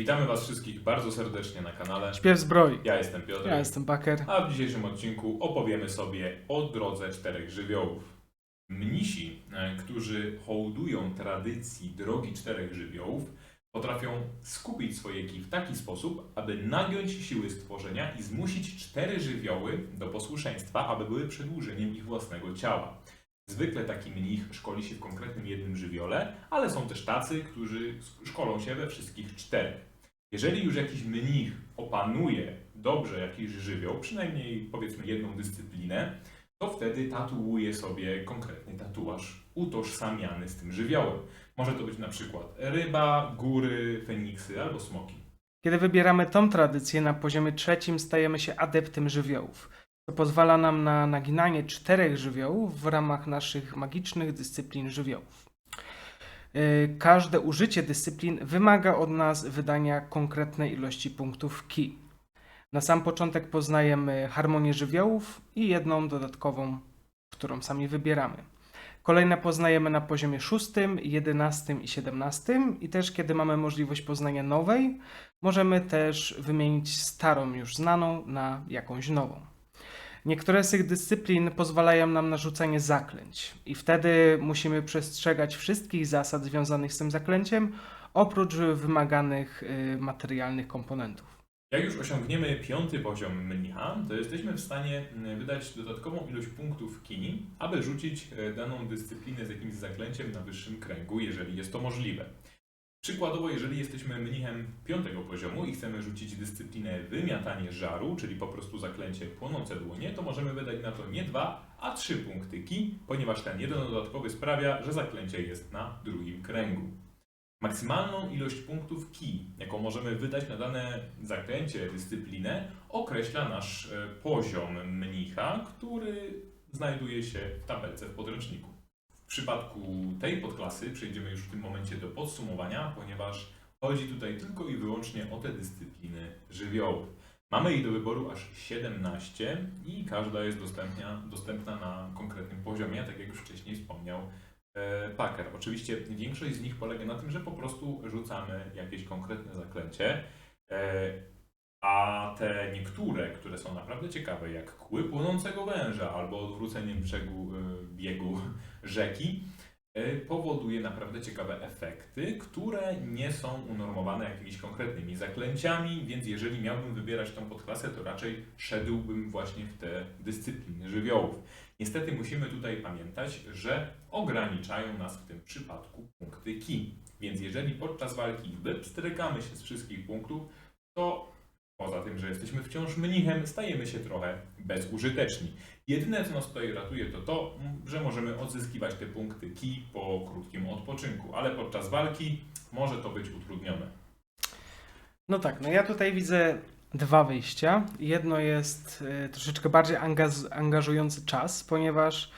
Witamy Was wszystkich bardzo serdecznie na kanale. Śpiew zbroi. Ja jestem Piotr, Ja jestem Baker. a w dzisiejszym odcinku opowiemy sobie o drodze czterech żywiołów. Mnisi, e, którzy hołdują tradycji drogi czterech żywiołów, potrafią skupić swoje ki w taki sposób, aby nagiąć siły stworzenia i zmusić cztery żywioły do posłuszeństwa, aby były przedłużeniem ich własnego ciała. Zwykle taki mnich szkoli się w konkretnym jednym żywiole, ale są też tacy, którzy szkolą się we wszystkich czterech. Jeżeli już jakiś mnich opanuje dobrze jakiś żywioł, przynajmniej powiedzmy jedną dyscyplinę, to wtedy tatuuje sobie konkretny tatuaż utożsamiany z tym żywiołem. Może to być na przykład ryba, góry, feniksy albo smoki. Kiedy wybieramy tą tradycję na poziomie trzecim, stajemy się adeptem żywiołów. To pozwala nam na naginanie czterech żywiołów w ramach naszych magicznych dyscyplin żywiołów. Yy, Każde użycie dyscyplin wymaga od nas wydania konkretnej ilości punktów ki. Na sam początek poznajemy harmonię żywiołów i jedną dodatkową, którą sami wybieramy. Kolejne poznajemy na poziomie szóstym, jedenastym i siedemnastym i też kiedy mamy możliwość poznania nowej, możemy też wymienić starą już znaną na jakąś nową. Niektóre z tych dyscyplin pozwalają nam na rzucanie zaklęć i wtedy musimy przestrzegać wszystkich zasad związanych z tym zaklęciem, oprócz wymaganych y, materialnych komponentów. Jak już osiągniemy piąty poziom mnicha, to jesteśmy w stanie mm, wydać dodatkową ilość punktów ki, aby rzucić e, daną dyscyplinę z jakimś zaklęciem na wyższym kręgu, jeżeli jest to możliwe. Przykładowo, jeżeli jesteśmy mnichem piątego poziomu i chcemy rzucić dyscyplinę wymiatanie żaru, czyli po prostu zaklęcie płonące dłonie, to możemy wydać na to nie dwa, a trzy punkty ki, ponieważ ten jeden dodatkowy sprawia, że zaklęcie jest na drugim kręgu. Maksymalną ilość punktów ki, jaką możemy wydać na dane zaklęcie, dyscyplinę, określa nasz e, poziom mnicha, który znajduje się w tabelce w podręczniku. W przypadku tej podklasy przejdziemy już w tym momencie do podsumowania, ponieważ chodzi tutaj tylko i wyłącznie o te dyscypliny żywiołów. Mamy ich do wyboru aż 17 i każda jest dostępna, dostępna na konkretnym poziomie, tak jak już wcześniej wspomniał e, Packer. Oczywiście większość z nich polega na tym, że po prostu rzucamy jakieś konkretne zaklęcie, e, a te niektóre, które są naprawdę ciekawe, jak kły płonącego węża albo odwrócenie brzegu e, biegu rzeki, e, powoduje naprawdę ciekawe efekty, które nie są unormowane jakimiś konkretnymi zaklęciami, więc jeżeli miałbym wybierać tą podklasę, to raczej szedłbym właśnie w te dyscypliny żywiołów. Niestety musimy tutaj pamiętać, że ograniczają nas w tym przypadku punkty ki. Więc jeżeli podczas walki wypstrykamy się z wszystkich punktów, tym, że jesteśmy wciąż mnichem, stajemy się trochę bezużyteczni. Jedyne, co nas tutaj ratuje, to to, że możemy odzyskiwać te punkty ki po krótkim odpoczynku, ale podczas walki może to być utrudnione. No tak, no ja tutaj widzę dwa wyjścia. Jedno jest y, troszeczkę bardziej angaz- angażujący czas, ponieważ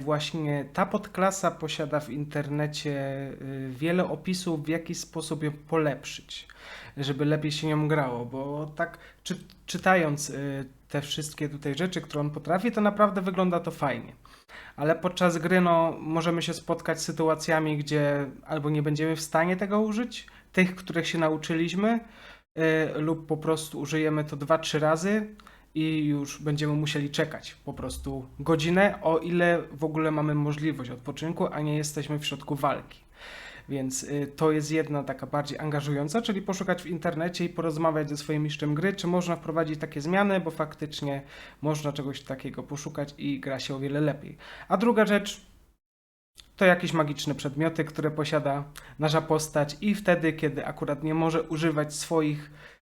właśnie ta podklasa posiada w internecie y, wiele opisów, w jaki sposób ją polepszyć, żeby lepiej się nią grało, bo tak czy, czytając y, te wszystkie tutaj rzeczy, które on potrafi, to naprawdę wygląda to fajnie. Ale podczas gry no, możemy się spotkać z sytuacjami, gdzie albo nie będziemy w stanie tego użyć, tych, których się nauczyliśmy, lub po prostu użyjemy to 2-3 razy i już będziemy musieli czekać po prostu godzinę, o ile w ogóle mamy możliwość odpoczynku, a nie jesteśmy w środku walki. Więc y, to jest jedna taka bardziej angażująca, czyli poszukać w internecie i porozmawiać ze swoim mistrzem gry, czy można wprowadzić takie zmiany, bo faktycznie można czegoś takiego poszukać i gra się o wiele lepiej. A druga rzecz to jakieś magiczne przedmioty, które posiada nasza postać i wtedy, kiedy akurat nie może używać swoich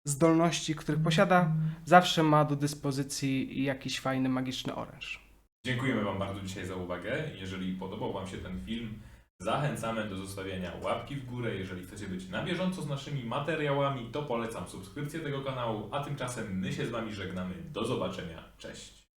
zdolności, których posiada, zawsze ma do dyspozycji jakiś fajny magiczny oręż. Dziękujemy Wam bardzo dzisiaj za uwagę. Jeżeli podobał Wam się ten film, zachęcamy do zostawiania łapki w górę. Jeżeli chcecie być na bieżąco z naszymi materiałami, to polecam subskrypcję tego kanału. A tymczasem my się z Wami żegnamy. Do zobaczenia. Cześć.